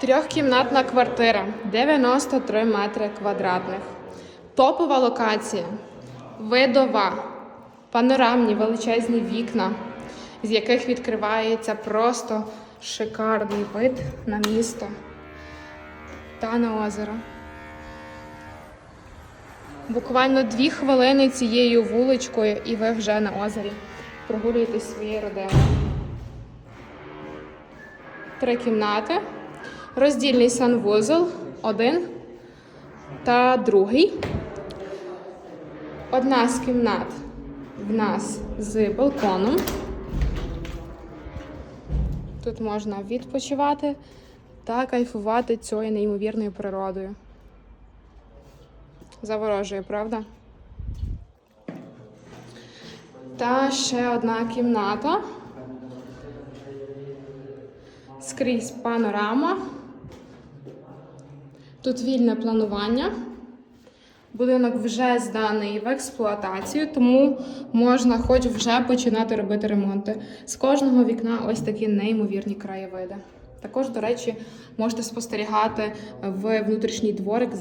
Трьохкімнатна квартира, 93 метри квадратних. Топова локація, видова, панорамні величезні вікна, з яких відкривається просто шикарний вид на місто та на озеро. Буквально дві хвилини цією вуличкою, і ви вже на озері. Прогулюєтесь своєю родиною. Три кімнати. Роздільний санвузол один та другий. Одна з кімнат в нас з балконом. Тут можна відпочивати та кайфувати цією неймовірною природою. Заворожує, правда? Та ще одна кімната. Скрізь панорама. Тут вільне планування. Будинок вже зданий в експлуатацію, тому можна хоч вже починати робити ремонти. З кожного вікна ось такі неймовірні краєвиди. Також, до речі, можете спостерігати в внутрішній дворик